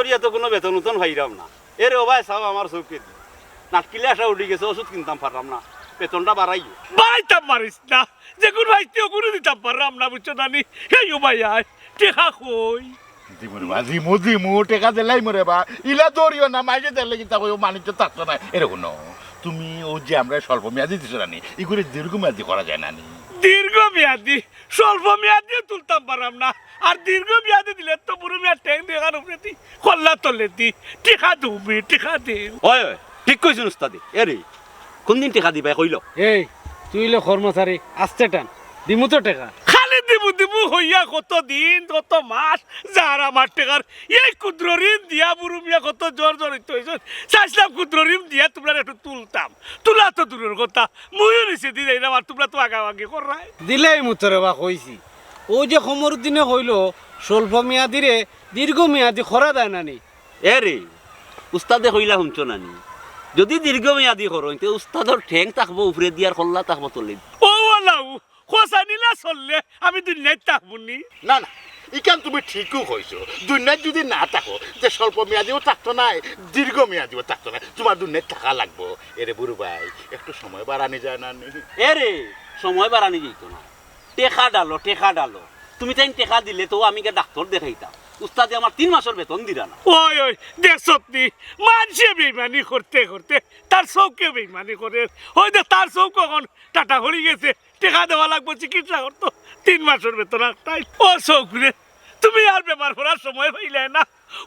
ধরিয়া তো কোনো বেতন উতন ভাইরাম না। এর ওবাই সাহেব আমার চৌকে নাটকিলে আসা উঠি গেছে ওষুধ কিনতাম পারলাম না। বেতনটা বাড়াই। বাড়াইতাম পারিস না। যে কোন ভাইতেও কোনো দিতাম পারলাম না বুঝছ নানি? এই ও ভাই আয়। টেকা কই? দিমুরে বা দিমু দিমু টেকা দিলাই মরে বা ইলা না মাইজে দিলে কিন্তু ওই মানিজ্য থাকতো না। এরকম তুমি ও যে আমরা স্বল্প মেয়াদি দিছো নানি এগুলো দীর্ঘ মেয়াদি করা যায় নানি। দীর্ঘ মেয়াদি স্বল্প মেয়াদি তুলতাম পারাম না। আর দীর্ঘ মেয়াদি দিলে তো পুরো মেয়াদ ট্যাং দেখার উপরে দি কল্লা তলে দি টিকা দুবি টিকা দে। ওই ওই ঠিক কইছুন উস্তাদি এরে কোন দিন টেকা দিবাই কইল? এই তুই হইলে কর্মচারী আসতে টান দিমু তো টাকা। খালি দিবু দিবু হইয়া কত দিন কত মাস যার আমার টেকার এই ক্ষুদ্র ঋণ দিয়া বুড়ো মিয়া কত জোর জড়িত হয়েছে চাইছিলাম ক্ষুদ্র ঋণ দিয়া তোমরা একটু তুলতাম। তুলা তো দূরের কথা মুইও নিচে দিয়ে যাই আর তোমরা তো আগাবাগি করাই। দিলেই মুতরে বা কইছি। ও যে সমর দিনে হইল স্বল্প মেয়াদিরে দীর্ঘ মেয়াদি খরা দেয় নানি। এরে উস্তাদে হইলা শুনছ নানি যদি দীর্ঘমেয়াদী করো তে উস্তাদর ঠেং থাকব উপরে দিয়ার কল্লা থাকব তলে ও লাউ খোসা নিলা চললে আমি দুনিয়ায় থাকবনি না। না ইকান তুমি ঠিকও কইছো দুনিয়ায় যদি না থাকো যে স্বল্প মেয়াদিও থাকতো নাই দীর্ঘ মেয়াদিও থাকতো না তোমার দুনিয়ায় থাকা লাগবো। এরে বুড়ো ভাই একটু সময় বাড়ানি যায় না এরে সময় বাড়ানি যেত না টেকা ডালো টেকা ডালো। তুমি তাই টেকা দিলে তো আমি কে ডাক্তার দেখাইতাম উস্তাদে আমার তিন মাসের বেতন দিরা না। ওই ওই বেইমানি করতে করতে তার চৌকে বেইমানি করে। ওই যে তার চৌক এখন টাটা হয়ে গেছে টেকা দেওয়া লাগবে চিকিৎসা করতো। তিন মাসের বেতন একটাই। ও চৌকরে তুমি আর বেমার পড়ার সময় পাইলে না।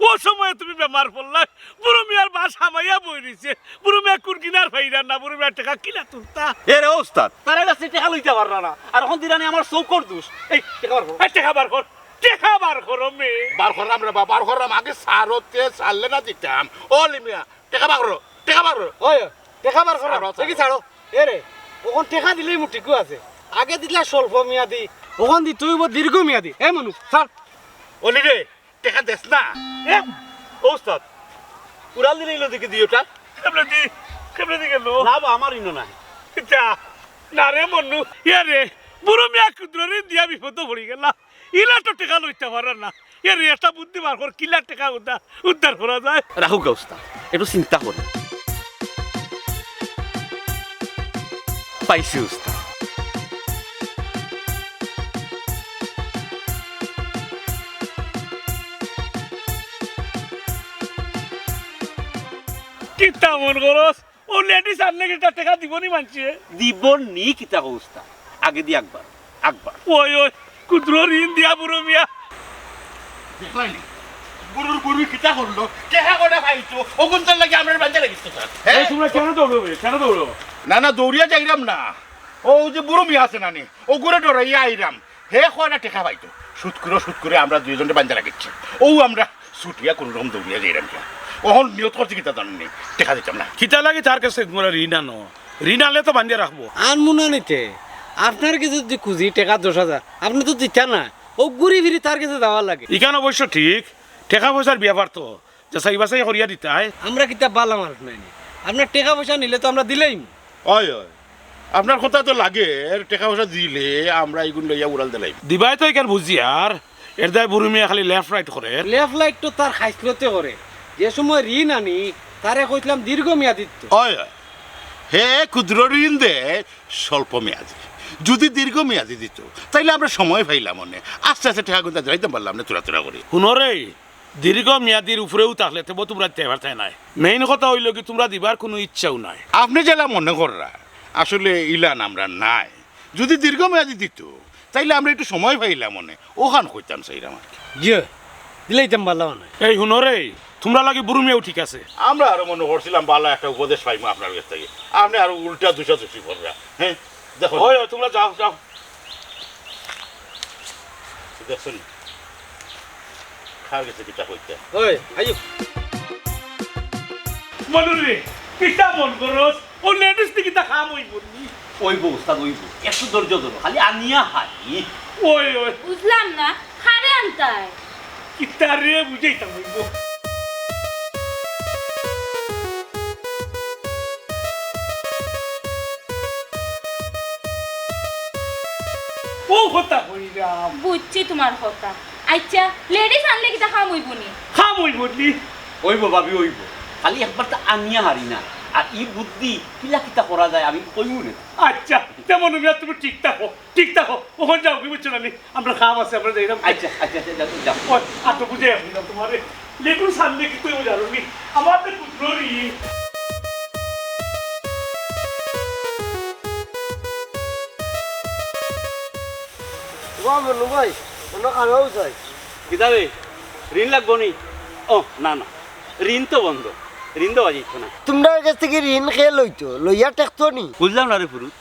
ও সময় তুমি বেমার পড়লা বুড়ো মিয়ার বাস হামাইয়া বই দিছে। বুড়ো মিয়া কুরকিনার ফাইরা না বুড়ো মিয়ার টাকা কিনা তুলতা? এরে ওস্তাদ তার কাছে টেকা লইতে পারলা না। আর এখন দিরানি আমার চৌকর দোষ। এই টেকা বার করো। টাকা বার কর। টাকা বার করো মেয়ে বার করলাম রে বা বার করলাম আগে সারতে সারলে না দিতাম। ও লিমিয়া টেকা বার করো টেকা বার করো। ওই টাকা বার করো। দেখি ছাড়ো। এ রে ওখান টাকা দিলেই মু ঠিকও আছে। আগে দিলা স্বল্প মেয়াদি ওখান দি তুই দীর্ঘ মেয়াদি। এ মানুষ ছাড়। ওলি রে টেকা দেস না? এ, ওস্তাদ উড়াল দিলে এলো দেখে দিওটা কেমনে দি কেমনে দি গেল। না বা আমার ইনো নাই। যা না রে মন্নু ইয়া রে বুড়ো মিয়া ক্ষুদ্র ঋণ দিয়া বিপদ পড়ি গেল। ইলা তো টেকা লইতে পারে না। ইয়া রে একটা বুদ্ধি বার কর কিলা টেকা উদ্ধার উদ্ধার করা যায়? রাহুল ওস্তাদ একটু চিন্তা করো। পাইছি উস্তাদ। কিতা মন করস? ও লেডিস আনলে কিটা টেকা দিবনি মানছে? দিব নি কিতা কো আগে দি একবার একবার। ওই ওই ক্ষুদ্র ঋণ দিয়া বুড়ো মিয়া। গুরুর গুরু কিতা করল টেকা করে পাইছো ওগুন তার লাগে আমরা বাঞ্চা লাগিস হ্যাঁ তোমরা কেন দৌড়বে? কেন দৌড়ো? না না দৌড়িয়া যাইরাম না। ও যে বুড়ো মিয়া আছে নানি ও ডরাইয়া আইরাম হে কয়টা টেকা পাইতো সুদ করে সুদ করে আমরা দুইজনে বাঞ্চা লাগিচ্ছি ও আমরা ছুটিয়া কোনো রকম দৌড়িয়া যাইরাম কিয়া ওহন নিয়ত করছি কিতা জানেন টেকা দিতাম না। কিতা লাগে তার কাছে? তোমরা ঋণ আনো ঋণ আনলে তো বান্ধিয়ে রাখব আর মুনা নিতে আপনার কাছে যদি খুঁজি টাকা দশ হাজার আপনি তো দিচ্ছেন না। ও ঘুরি ফিরি তার কাছে যাওয়া লাগে। ইখান অবশ্য ঠিক টাকা পয়সার ব্যাপার তো যাচাই বাছাই করিয়া দিতে হয়। আমরা কিতা বালা মানুষ নাই আপনার টাকা পয়সা নিলে তো আমরা দিলেই। হয় হয়। আপনার কথা তো লাগে টাকা পয়সা দিলে আমরা এইগুলো লইয়া উড়াল দিলাই দিবাই তো এখান বুঝি আর এর দায় বুড়ি মিয়া খালি লেফট রাইট করে। লেফট লাইট তো তার খাইসলতে করে। যে সময় ঋণ আনি তারে কইছিলাম দীর্ঘ মেয়াদিত্ব হয় হয়। হে ক্ষুদ্র ঋণ দে স্বল্প মেয়াদি যদি দীর্ঘ মেয়াদি দিত তাইলে আমরা সময় পাইলাম মনে আস্তে আস্তে টাকা গুনতে যাইতে পারলাম না চূড়া চূড়া করে। শুনরে দীর্ঘ মেয়াদির উপরেও থাকলে তবু তোমরা তেবার তাই নাই। মেইন কথা হইল কি তোমরা দিবার কোনো ইচ্ছাও নাই। আপনি যেটা মনে কররা আসলে ইলান আমরা নাই। যদি দীর্ঘ মেয়াদি দিত তাইলে আমরা একটু সময় পাইলাম মনে ওখান কইতাম সেইরাম আর কি। যে দিলেই তেম বালা মানে এই শুনরে তোমরা লাগে বুড়ি মিয়াও ঠিক আছে। আমরা আরও মনে করছিলাম ভালো একটা উপদেশ পাইমু আপনার কাছ থেকে। আপনি আরও উল্টা দুশো দুশি কররা হ্যাঁ? দেখো। ওই ওই, তোমরা যাও যাও। দেখছেন খাওয়া গেছে কিতা কইতে। ওই আইও মনুরে কিতা মন করস ও লেডিস নি কিতা খাম হই বলনি ওইব উস্তাদ ওইব একটু ধৈর্য ধরো খালি আনিয়া হাই। ওই ওই। বুঝলাম না হারে আনতায়। কিতারে বুঝাইতাম হইব ও হতা হইরাম বুঝছি তোমার কথা। আচ্ছা লেডিস আনলে কিতা খাম হইবনি খাম হইব নি ওইব ভাবি ওইব। খালি একবার তো আনিয়া হারি না। আর ই বুদ্ধি কিলা কিতা করা যায় আমি কইব না আচ্ছা তেমন মিয়া তুমি ঠিক থাকো ঠিক থাকো। ওখানে যাও কি বুঝছ না নি? আমরা খাম আছে আমরা যাইলাম আচ্ছা আচ্ছা আচ্ছা যাও, যাও। ওই আত বুঝে আসলাম তোমারে লেগুন সামনে কি তুই জানো নি আমাদের কুটরি ওয়া বলু ভাই অন্য কারও চাই কিতাবে ঋণ লাগবো নি ও না না ঋণ তো বন্ধ ঋণ দেওয়া যাইতো না তোমরা কাছ থেকে ঋণ খেয়ে লইতো লইয়া টেকতো নি বুঝলাম না রে ফুরুত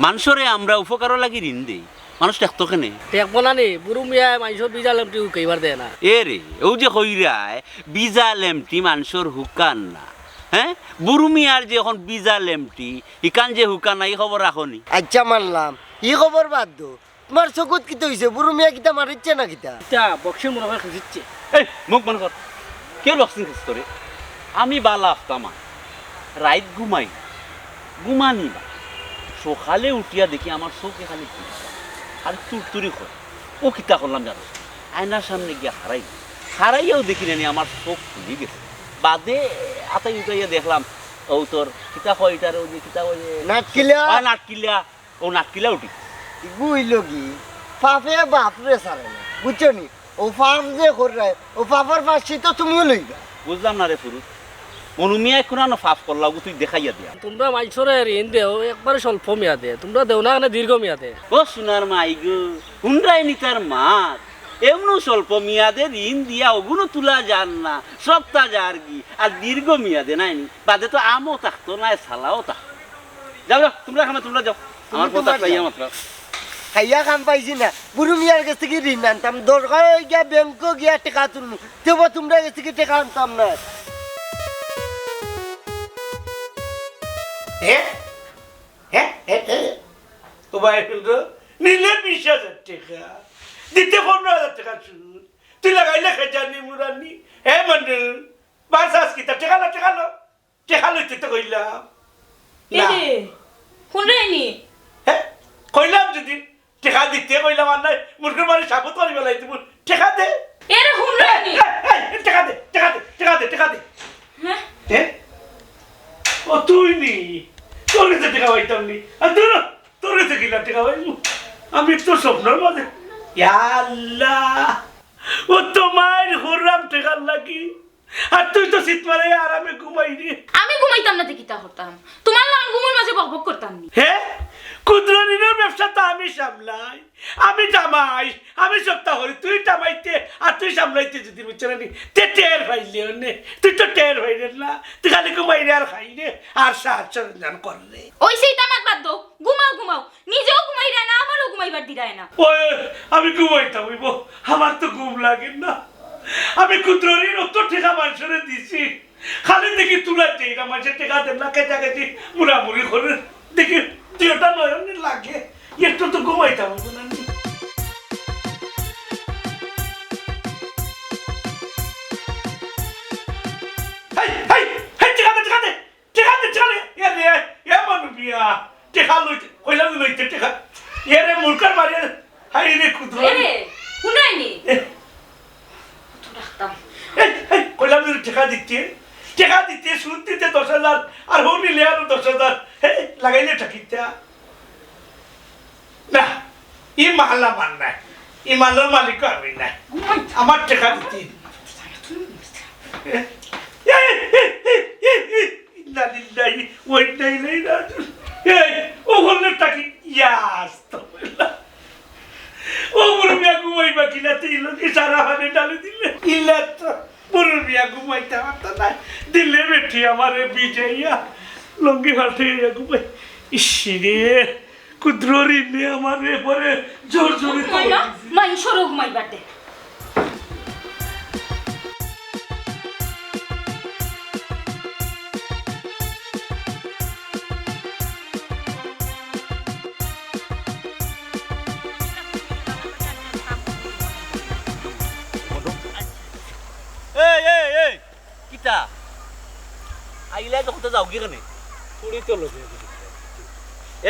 মানুষরে আমরা উপকারও লাগি ঋণ দেই মানুষ দেখতো কেনে দেখব না নি বুড়ো মিয়া মানুষের বিজা লেমটি উকাইবার দেয় না এ রে ও যে কইরায় বিজা লেমটি মানুষের হুকান না হ্যাঁ বুরুমিয়ার যে এখন বিজা লেমটি ইকান যে হুকান নাই খবর রাখনি আচ্ছা মানলাম ই খবর বাদ দো তোমার চকুত কিতা হইছে বুড়ো মিয়া কিতা মারিচ্ছে না কিতা? ইটা বক্সি মনে হয় খুঁজিচ্ছে এই মুখ মনে কর কে বক্সিং করে আমি বালা আফতামা। রাইত ঘুমাই ঘুমানি বা। সকালে উঠিয়া দেখি আমার চোখে খালি আর তুরতুরি হয় ও কিতা করলাম জানো? আয়নার সামনে গিয়া হারাই হারাইয়াও দেখি নানি আমার চোখ খুলি গেছে। বাদে আতাই উঠাইয়া দেখলাম ও তোর কিতা হয় এটার ওই যে কিতা ওই নাটকিলা নাটকিলা। ও নাটকিলা উঠি ইগু হইল কি পাপে বাপরে সারে না। বুঝছ নি? ও পাপ যে করে ও পাপের পাশে তো তুমিও লইবা। বুঝলাম না রে ফুরু অনুমিয়া এখন আনো ফাফ করলাম তুই দেখাইয়া দিয়া। তোমরা মানুষের ঋণ দেও একবারে স্বল্প মেয়া দে তোমরা দেও না কেন দীর্ঘ মেয়া দে ও সোনার মাই গো হুন্ডাই নি তার মাত। এমন স্বল্প মেয়াদে ঋণ দিয়া ওগুলো তুলা যান না সপ্তাহ যার কি আর দীর্ঘ মেয়াদে নাই নি বাদে তো আমও থাকতো না সালাও থাকতো। যাও যাও তোমরা খামে তোমরা যাও। আমার কথা মাত্র। খাইয়া খাম পাইছি না বুড়ো মিয়ার কাছ থেকে ঋণ আনতাম দরকার হয়ে গিয়া ব্যাংক গিয়া টেকা তুলমু তবু তোমরা কাছ থেকে টেকা আনতাম না নিলে বিশ হাজার টাকা দিতে পনেরো হাজার টাকা সুদ তুই লাগাইলে খেজানি মুরানি হ্যাঁ মানে বাসাস কি তা টেকালো টেকালো টেকালো তো কইলাম না শুনরে নি হ্যাঁ কইলাম যদি টেকা দিতে কইলাম আর নাই মুরগির মানে সাবুত করি বেলাই তুমি টেকা দে এরে শুনরে নি এই, এই, টেকা দে টেকা দে টেকা দে টেকা দে হ্যাঁ হ্যাঁ ও তুই নি তোর কাছে নি আর তোর তোর কাছে কিনা টেকা আমি তো স্বপ্নের মাঝে। আল্লাহ ও তোমার হুররাম ঠেকার লাগি। আর তুই তো শীত মারে আরামে ঘুমাই রে আমি ঘুমাইতাম না কিতা করতাম তোমার লাগান ঘুমের মাঝে বকবক করতাম নি। হ্যাঁ ক্ষুদ্রঋণের ব্যবসা তো আমি সামলাই। আমি জামাই আমি সপ্তাহ করি তুই জামাইতে আর তুই সামলাইতে যদি বুঝছে তে টের পাইলে অন্যে তুই তো টের পাইলে না তুই খালি ঘুমাইলে আর খাইলে আর সাহায্য সরঞ্জাম করলে ওই সেই তামাক বাদ দাও ঘুমাও ঘুমাও। নিজেও ঘুমাই না আমারও ঘুমাইবার দিরায় না। ওই আমি ঘুমাইতাম হইব আমার তো ঘুম লাগে না। আমি ক্ষুদ্র ঋণ অত টেকা মানুষের দিছি। খালি দেখি তুলা দেই না মানুষের টেকা দেন না কেটে গেছি মুড়ামুড়ি করে। দেখি তুই ওটা নয়নে লাগে একটু তো ঘুমাইতাম না টেকা টেকা টেকা টেকা টেকা লইতে, কইলাম লইতে টেকা। এ রে, মুরকার মারিয়া, হাই রে, ক্ষুদ্র। ঋণ। এরে শুনরে নি এ, তো রাখতাম কইলাম যদি দিতে টাকা দিতে। সুদ দিতে দশ হাজার আর হোম নিলে আরও দশ হাজার। হে লাগাইলে ঠাকিতা না ই মাল আমার নাই ই মালের মালিক আমি নাই আমার টাকা দিতে ওই নাই নাই না লঙ্গি হাতে ইয়াকুবে ইসিরে কুদ্ররি নে আমার রে পরে জোর জোরে তো মাই সরগ মাই বাটে। কিতা? আইলা যখন তো যাও কি কেনে লোকে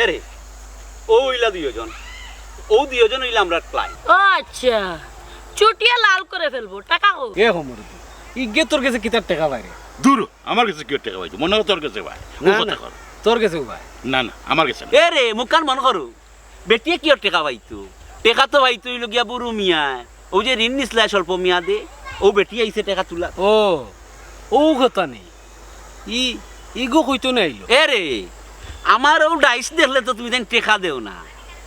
এরে ও ইলা দুইজন। ও দুইজন হইলে আমরা আচ্ছা চুটিয়া লাল করে ফেলব টাকা হোক এ হমর ইগে তোর কাছে কিতার টাকা বাইরে দূর আমার কাছে কি টাকা পাইতো মনে তোর কাছে ভাই না, কথা না। কর। তোর কাছে ভাই না না আমার কাছে এ রে মুখান মন করু বেটিয়ে কি ওর টেকা পাইতো? টেকা তো পাইতো হইল গিয়া বুড়ো মিয়া। ও যে ঋণ স্বল্প মেয়াদে দে ও বেটি আইছে টেকা তুলা। ও ও কথা নেই। ই ইগো কইতো না আইলো এ রে আমার ও ডাইস দেখলে তো তুমি তাই টেকা দেও না।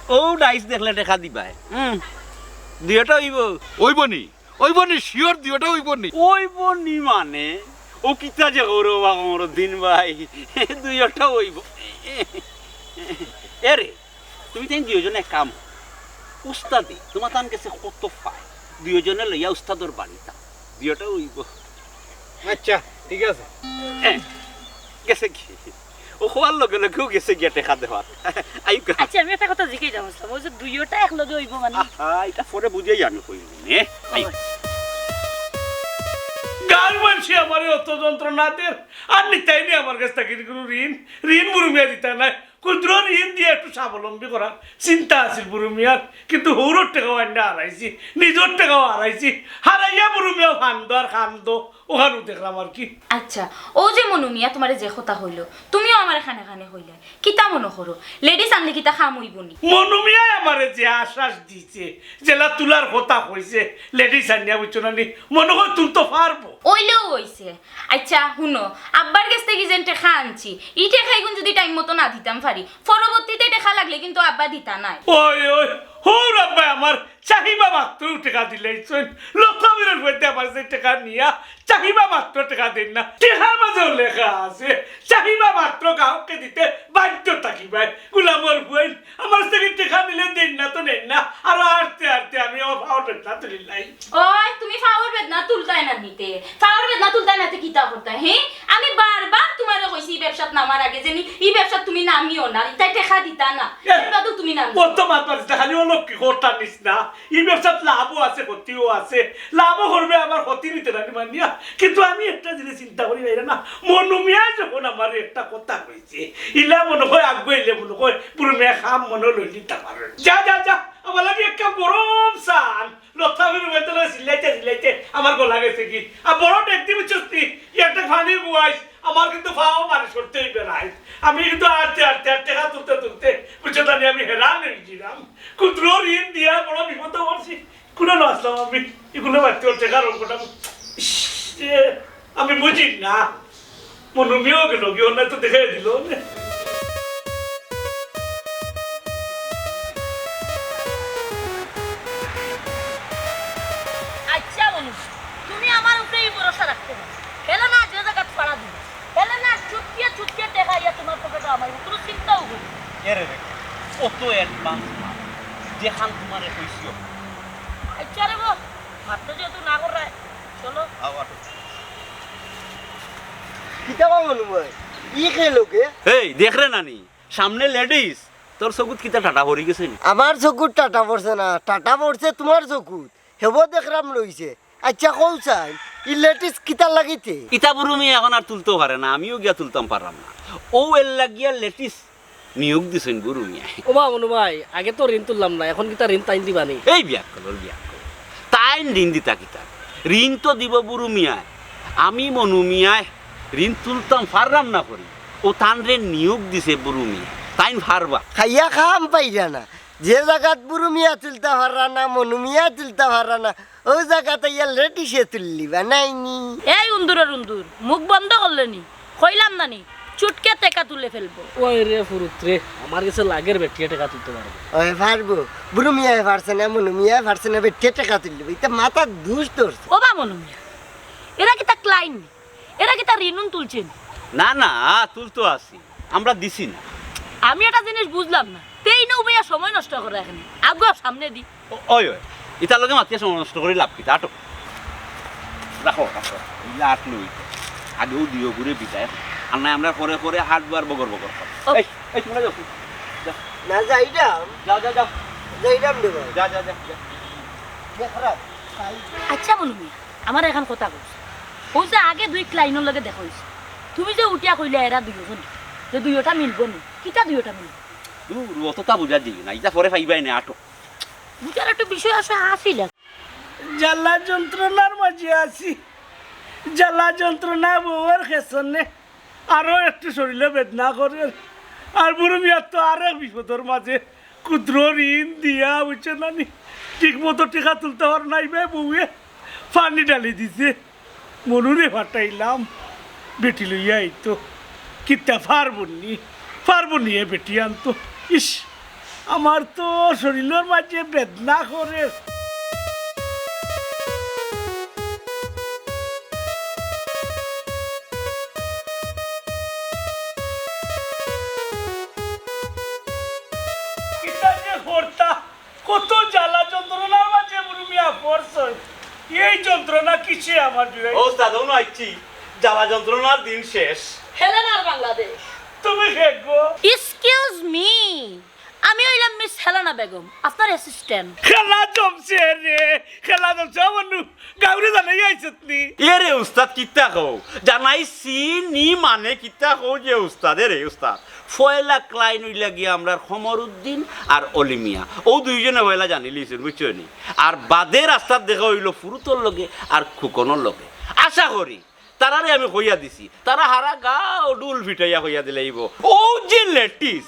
ও ডাইস দেখলে টেকা দিবাই। হুম। দুইটা হইব। ওইব নি ওইব নি শিওর দিওটা ওইব নি ওইব নি মানে? ও কিতা যে গৌরব আমার দিন ভাই। দুইটা হইব এ রে তুমি তাই দুইজনে এক কাম উস্তাদি তোমার তান কাছে কত পায় দুইজনে লইয়া উস্তাদর বাড়িতা দুইটা হইব আচ্ছা ঠিক আছে। এ, গেছে কি? ও হওয়ার লগে লগেও গেছে গিয়া টেকা দেওয়ার আচ্ছা আমি একটা কথা জিজ্ঞেস জানাচ্ছিলাম ওই যে দুইটা একলগে হইব মানে। এটা পরে বুঝেই আমি কইব নে? গাল মানছি আমার অত যন্ত্রণা আর নিতাই নি আমার কাছ থেকে কোনো ঋণ। ঋণ মুরুমিয়া দিতা নাই। ক্ষুদ্র ঋণ দিয়ে একটু স্বাবলম্বী করা চিন্তা আছিল বুরুমিয়ার কিন্তু হৌরর টাকাও আন্ডা হারাইছি নিজের টাকাও হারাইছি। হারাইয়া বুরুমিয়া ফান্দ আর খান্দ ওখানেও দেখলাম আর কি। আচ্ছা ও যে মনুমিয়া তোমার যে কথা হইল তুমিও আমার এখানে এখানে হইলে। কিতা মনে করো লেডিস আনলে কিতা খাম হইবনি মনুমিয়াই আমারে যে আশ্বাস দিছে জেলা তুলার কথা কইছে লেডিস আনিয়া বুঝছ না নি? মনে হয় তুল তো পারব। ওইলেও হইছে। আচ্ছা শুনো আব্বার কাছ থেকে যেন টেকা আনছি ই এখন যদি টাইম মতো না দিতাম পারি। পরবর্তীতে দেখা লাগলে কিন্তু আব্বা দিতা নাই। ওই ওই হৌর আব্বাই আমার চাহিবা মাত্র টাকা দিলেইছেন লক্ষাবিরের মধ্যে আমার যে টাকা নিয়া চাহিবা মাত্র টাকা দিন না টেকার মাঝেও লেখা আছে চাহিবা মাত্র গ্রাহককে দিতে বাধ্য থাকিবাই গুলামর বুয়েন আমার থেকে টাকা নিলে দিন না তো নেন না। আর আরতে আরতে আমি আমার ভাওয়ার বেদনা তুলি নাই। ওই তুমি ফাওয়ার বেদনা তুলতাই না নিতে। ফাওয়ার বেদনা তুলতাই না তে কিতা করতে হ্যাঁ আমি বারবার তোমারে কইছি ব্যবসাত নামার আগে যে এই ব্যবসাত তুমি নামিও না তাই টেকা দিতা না। এবারও তুমি নামি কত মাত পারিস খালি অলপ কি করতাম নিস না। এই ব্যবসাত লাভও আছে, ক্ষতিও আছে। লাভও করবে আবার ক্ষতি নিতে না। মানিয়া কিন্তু আমি একটা জিনিস চিন্তা করি বাইরে না মনুমিয়া যখন আমার একটা কথা কইছে, ইলা মনে হয় আগুয়াইলে মনে হয় পুরো মেয়ে খাম মনে লই নিতে পারে যা যা যা, আমার লাগে একটা গরম সান লতাবির বেতনে সিলাইতে সিলাইতে আমার গলা গেছে কি? আর বড় দেখতে বুঝছি একটা ফানি গুয়াইস আমার কিন্তু ফাও মানে সরতেই বেড়াই আমি কিন্তু আটতে আটতে আটতে হাত তুলতে তুলতে বুঝতে জানি আমি হেরান হয়েছিলাম ক্ষুদ্র ঋণ দিয়া বড় বিপদ পড়ছি কোনো নাচলাম আমি? এগুলো বাড়তে ওর কারণ অঙ্কটা আমি বুঝি না। মনুমিও গেল, গিয়ে অন্য তো দেখে দিল। এরে রে কত অ্যাডভান্স যেখান তোমারে কইছি আচ্ছা রে গো মাত্র যেহেতু না করে চলো। কিতা মনে হয় ই এই দেখ রে নানি সামনে লেডিস তোর চকুত কিতা টাটা ভরি গেছে আমার চকুত টাটা পড়ছে না টাটা পড়ছে তোমার চকুত। হেব দেখলাম লইছে। আচ্ছা কৌ চাই ইলেটিস কিতা লাগিতে? ইতা বুরুমি এখন আর তুলতেও পারে না আমিও গিয়া তুলতাম পারলাম না। ও এর লাগিয়া লেটিস নিয়োগ দিছেন বুরুমিয়া ও মা মনু ভাই আগে তো ঋণ তুললাম না এখন কি তার ঋণ টাইম দিবানি? এই বিয়া কলর বিয়া কল তাই ঋণ দিতা কিতা ঋণ তো দিব বুরুমিয়ায় আমি মনুমিয়ায় ঋণ তুলতাম পারলাম না করি। ও তান রে নিয়োগ দিছে বুরুমিয়া তাই পারবা খাইয়া খাম পাই জানা যে জায়গাত বুড়ো মিয়া তুলতে পারা না মনু মিয়া তুলতে পারা না ওই জায়গাতে ইয়া লেটিসে তুললিবা নাইনি। এই উন্দুরের উন্দুর মুখ বন্ধ করলে নি? কইলাম না নি? চুটকে টেকা তুলে ফেলব। ওই রে ফুরুত রে আমার কাছে লাগের বেটিয়ে টাকা তুলতে পারব। ওই পারব। বুড়ো মিয়া পারছে না মনু মিয়া পারছে না বেটে টাকা তুললিবা এটা মাথা দুষ ধরছে ও বা মনু মিয়া এরা কি তা ক্লাইন এরা কি তা ঋণুন তুলছেন? না না তুলতো আসি। আমরা দিছি না। আমি একটা জিনিস বুঝলাম না তেই নৌ ভাইয়া সময় নষ্ট করে এখানে। আগে সামনে দি। ওই ওই ইতার লগে মাতিয়া সময় নষ্ট করে লাভ কিতা আটো রাখো। রাখো আটলো আগেও দিও ঘুরে বিদায়। আর নাই আমরা পরে পরে হাট বার বগর বগর না যাইরাম যাও যাও যাও যাইরাম দেব। যা যা যা যা। আচ্ছা মনু আমার এখন কথা কইছে। ও যে আগে দুই ক্লাইনের লগে দেখা হইছে তুমি যে উঠিয়া কইলে এরা দুইজন যে দুইটা মিলবো নি? কিটা দুইটা মিলবো? দূর অতটা বুঝা দিই না ইটা পরে পাইবাই না আটো বুঝার একটা বিষয় আছে হাসিল জ্বালা যন্ত্রণার মাঝে আছি। জ্বালা যন্ত্রণা বউয়ের খেসনে আরও একটু শরীরে বেদনা করে। আর বুড়ো মিয়ার তো আরও বিপদের মাঝে, ক্ষুদ্র ঋণ দিয়া বুঝছে নানি। ঠিক মতো টিকা তুলতে পার নাই বে বউয়ে। পানি ডালি দিছে। মনুরে ফাটাইলাম। বেটি লইয়া আইতো। কিতা পারবনি পারবনি এ বেটি আনতো। ইস, আমার তো শরীরের মাঝে বেদনা করে। এই যন্ত্রণা কিসে আমার জুড়ে ও দাদা আইছি জ্বালা যন্ত্রণার দিন শেষ। হেলেনার বাংলাদেশ। তুমি দেখব এক্সকিউজ মি আমি হইলাম মিস হেলেনা বেগম আপনার অ্যাসিস্ট্যান্ট খেলা জমছে রে খেলা জমছে। আমার নু গাউরে জানাই আইছত নি। এরে উস্তাদ কিতা কও? জানাইছি নি মানে কিতা কও যে উস্তাদ এরে উস্তাদ। ফয়লা ক্লাইন হইলা গিয়া আমরা সমর উদ্দিন আর অলিমিয়া। ও দুইজনে ফয়লা জানি লিছেন বুঝছ নি? আর বাদে রাস্তার দেখা হইল ফুরুতর লগে আর খুকনের লগে। আশা করি তারারে আমি কইয়া দিছি। তারা হারা গা ও ডুল ফিটাইয়া কইয়া দিলাইব ও যে লেটিস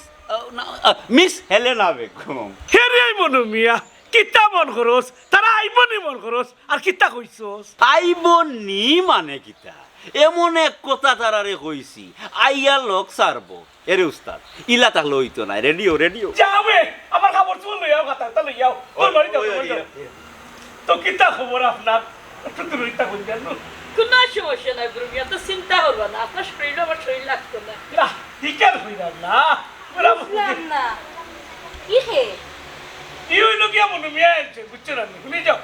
মিস হেলেনা বেগম। হেরে মনু মিয়া? কিতা মন করস তারা আইব নি মন করস আর কিতা কইছস আইব নি মানে কিতা? এমন এক কথা তারারে কইছি আইয়া লোক সারব এরে উস্তাদ ইলা তাক লইতো না রেডিও রেডিও যাবে আমার খাবার চুল লইয়াও কথা তা লইয়াও তোর বাড়ি যাও। তো কিতা খবর আপনার একটু দূর ইতা কই জানো কোনো সমস্যা নাই গুরু এত চিন্তা করবা না। আপনার শরীর আমার শরীর লাগতো না। না হিকার হইলাম না। বুঝলাম না। কি হে? ই হইল কি মনু মিয়া আইছে বুঝছ না? শুনে যাও।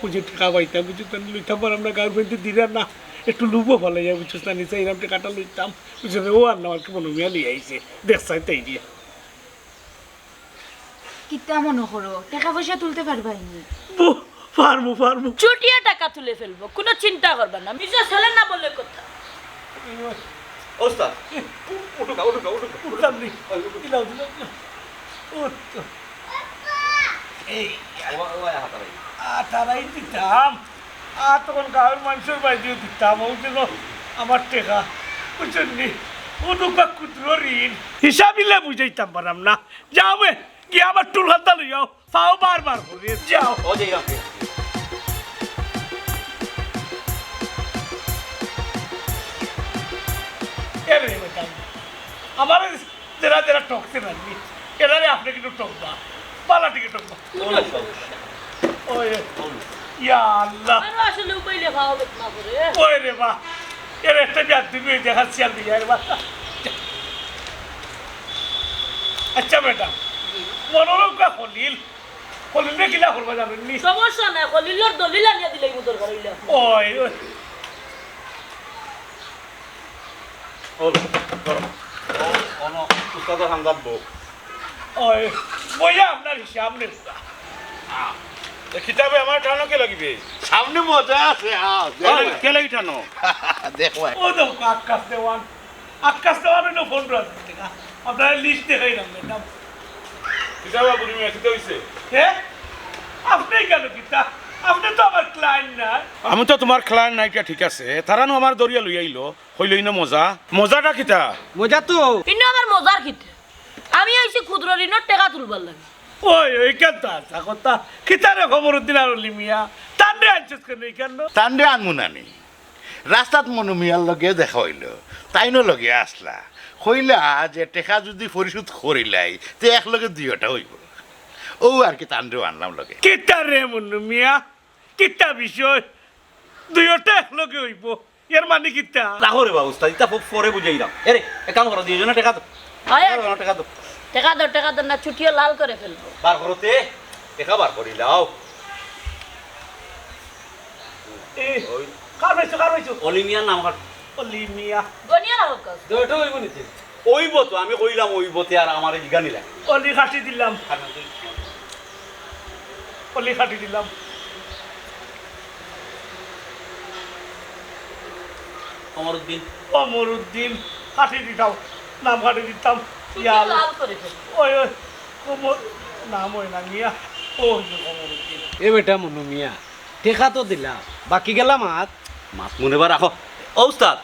বুঝে টাকা পাইতাম বুঝছ তানি লইতাম আর আমরা গাঁর বাড়িতে দিলাম না একটু লুবো ভালো যায় বুঝছ না? নিচে এরকম টাকাটা লইতাম বুঝছ ও আর না আমাকে মনু মিয়া লিয়ে আইছে। দেখছাই তাই দিয়ে। কিতা মনে করো টাকা পয়সা তুলতে পারবাইনি বু পারব পারব। চুটিয়া টাকা তুলে ফেলব কোনো চিন্তা করবা না। মিসেস হেলেনা বলে কথা। উস্তাদ উঠুকা উঠুকা উঠুকা উঠতাম নি। ও তো। এই তারাই দিতাম আর তখন গাঁয়ের মানুষের বাড়িতেও দিতাম ও যেন আমার টেকা বুঝছেন নি অনুকা ক্ষুদ্র ঋণ হিসাবিলে বুঝাইতাম পারাম না যাও গিয়ে আমার টুল হাতা লইয়াও পাও বারবার যাও ও যে রাখে এরে বেটাম আমার যারা যারা টকতে আপনি কিন্তু টকবা পালা টিকে টকবা ওই ইয়া আল্লাহ। আসলে উপাইলে খাওয়া বেতনা করে ওই রে বা এর একটা ব্যাগ দিবি দেখাচ্ছি আর দিয়ে রে আচ্ছা ম্যাডাম মনোরঞ্জা হলিল হলিলে কিলা করবা জানেন নি? সমস্যা নাই কলিলর দলিল আনিয়া দিলে মুদর করাইলে ওই ওই। ওল অন উস্তাদের হামদাদ বউ ওই বইয়া আপনার নেই কিতাবে আমার টানো কে লাগিবে সামনে মজা আছে কে লাগি টানো দেখো ও তো আকাশ দেওয়ান আকাশ দেওয়ান হইল ফোন রাখতে টাকা আপনার লিস্ট দেখাই না ম্যাডাম কিতাবে বুড়ি মিয়া কিতা হইছে হ্যাঁ আপনি কেন কিতা আপনি তো আমার ক্লায়েন্ট না। আমি তো তোমার খেলার নাইটা ঠিক আছে। তারানো আমার দরিয়া লই আইলো হইলই না মজা। মজাটা কিতা মজা তো। কিন্তু আমার মজার খিতে আমি আইছি ক্ষুদ্র ঋণের টাকা তুলবার লাগে। ওই ওই কেন তো কথা। কিতারে খবর উদ্দিন আর লিমিয়া। তান্ডে আনছিস কেন কেন তান্ডে আনমুনানি রাস্তাত মনুমিয়ার লগে দেখা হইল। তাইনো লগে আসলা। হইলা যে টেকা যদি পরিশোধ করিলাই তে একলগে দুইটা হইব। ও আর কি তান্ডেও আনলাম লগে। কিতা রে কিতা বিষয়? দুইটা একলগে হইব। এর মানে কিতা রাখো রে বাবু উস্তাদ ইতা পরে বুঝাই দাও। এরে এক কাম করো দুইজনে টাকা দাও। আর টাকা দাও। টাকা দাও টাকা দাও না ছুটিয়ে লাল করে ফেলব। বার করতে। টাকা বার করি দাও এ কার পাইছো কার পাইছো? অলিমিয়ার নাম হাট লিমিয়া গনিয়া রাখো কাজ দুইটা হইব নিতে ওইব তো আমি কইলাম ওইবতে আর আমার জিগা নিলা। অলি খাটি দিলাম। অলি খাটি দিলাম। কমরুদ্দিন অমরুদ্দিন কাটি দিতাম নাম কাটি দিতাম ইয়া ওই ওই কোমর নাম ওই না মিয়া। ও যে এ বেটা মনু মিয়া টেকা তো দিলা বাকি গেলাম হাত মাত মনে বা রাখো ও উস্তাদ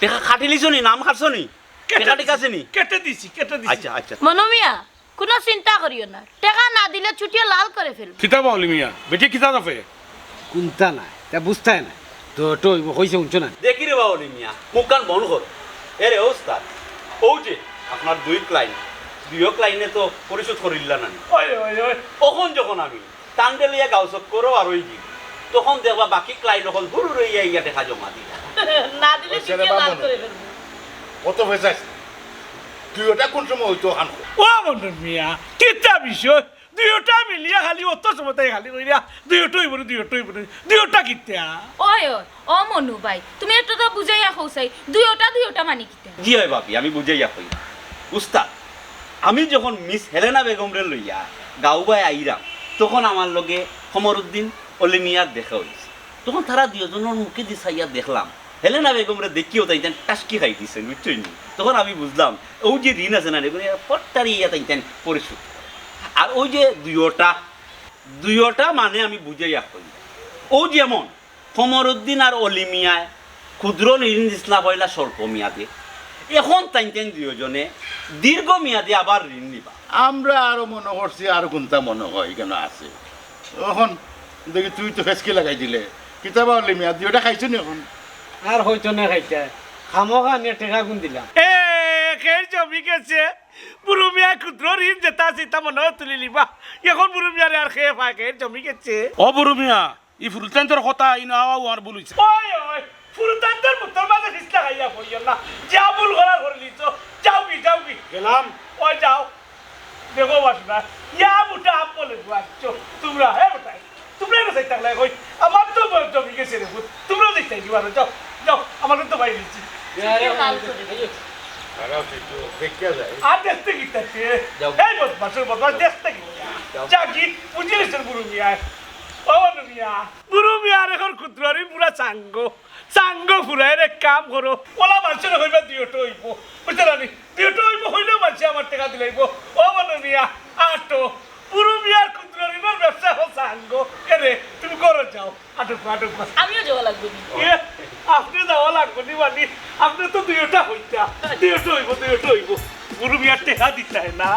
টেকা খাটি লিছো নি নাম খাটছো নি? টেকা ঠিক আছে নি? কেটে দিছি কেটে দিছি। আচ্ছা আচ্ছা। মনোমিয়া কোনো চিন্তা করিও না। টাকা না দিলে চুটিয়া লাল করে ফেলব। কিতাব মিয়া বেটি কিতাব আছে। কোনটা নাই তা বুঝতাই নাই। তো তো শুনছো না? দেখি রে মিয়া মুখ কান বন্ধ কর। এ রে ওস্তাদ ও যে আপনার দুই ক্লাইন দুইও ক্লাইনে তো পরিশোধ করিল্লা না যখন আমি টান্ডেলিয়া গাও চক্করও আর ওই দিই তখন দেখবা বাকি ক্লাইন যখন হুরু রইয়া ইয়া দেখা জমা দিলা না দিলে। করে কত হয়েছে তুই ওটা কোন সময় হইতো হান? ও মন্ডল মিয়া কিতা বিষয়? দুইটা মিলিয়া খালি অত সময় খালি কইরা দুইটাই বলি দুইটাই বলি দুইটা কিতা ওই ওই ও মনু ভাই তুমি একটু তো বুঝাইয়া কৌসাই দুইটা দুইটা মানি কিতা জি হয় বাপি আমি বুঝাইয়া কই। উস্তাদ আমি যখন মিস হেলেনা বেগমরে লইয়া গাঁওবাই আইরাম তখন আমার লগে সমরউদ্দিন অলিমিয়ার দেখা হয়েছে তখন তারা দুজনের মুখে দিয়ে চাইয়া দেখলাম। হেলেনা বেগমরে দেখিও তাই তেন টাসকি খাই দিছে বুঝছই নি তখন আমি বুঝলাম ওই যে ঋণ আছে না এগুলো পট্টারি ইয়া তাই তেন পরিশোধ। আর ওই যে দুইটা দুইটা মানে আমি বুঝাইয়া কই ও যেমন সমরউদ্দিন আর অলিমিয়ায় ক্ষুদ্র ঋণ দিসলা পয়লা স্বল্প মেয়াদে। এখন তাই তেন দুজনে দীর্ঘ মেয়াদে আবার ঋণ নিবা। আমরা আরও মনে করছি আর কোনটা মনে হয় কেন আছে। এখন দেখি তুই তো ফেসকি লাগাই দিলে। কিতাবা হলে মিয়া দুইটা খাইছো নি এখন? আর হইতো না খাইতে। খামোখা নিয়ে টেকা গুণ দিলাম। এ খের জমি গেছে। বুড়ো মিয়া ক্ষুদ্র ঋণ যেটা আছে তা মনে তুলি লিবা। এখন বুড়ো আর খেয়ে পায় জমি গেছে। ও বড় ই কথা ইন আওয়া আর বলিছে। ওই ওই ফুরুতান্তর মুতর মাঝে ফিসলা খাইয়া পড়িও না। যা ভুল করা করে লিছো যাও কি যাও কি। গেলাম। ওই যাও। দেখো বাসনা ইয়া বুটা বলে বুয়াচ্ছ। তোমরা হে তোমরা কই? আমার তো জমি গেছে রে বুত তোমরা দেখতে দিবা যাও যাও আমার তো বাইরে দিচ্ছি। আর দেখতে তাতে এই বদমাসের বদমাস দেখতে কি যা কি বুঝে নিছেন বুড়ো মিয়া ও মিয়া বুড়ো মিয়ার এখন ক্ষুদ্র ঋণ পুরা চাঙ্গ চাঙ্গ ফুরাই রে কাম করো ওলা মানুষের হইবা দিওটো হইব বুঝতে পারি দিওটো হইব হইলেও মানুষ আমার টাকা দিলাইব ও বুড়ো মিয়া আটো মিয়ার ক্ষুদ্র ঋণের ব্যবসা হো চাঙ্গ কেরে তুমি করো যাও। আটক আটক আমিও যাওয়া লাগবে। এ, আপনি যাওয়া লাগবে নি মানে? আপনি তো দুইটা হইতা। দুইটা হইব দুইটা হইব। গুরু মিয়ার টেকা দিতে না।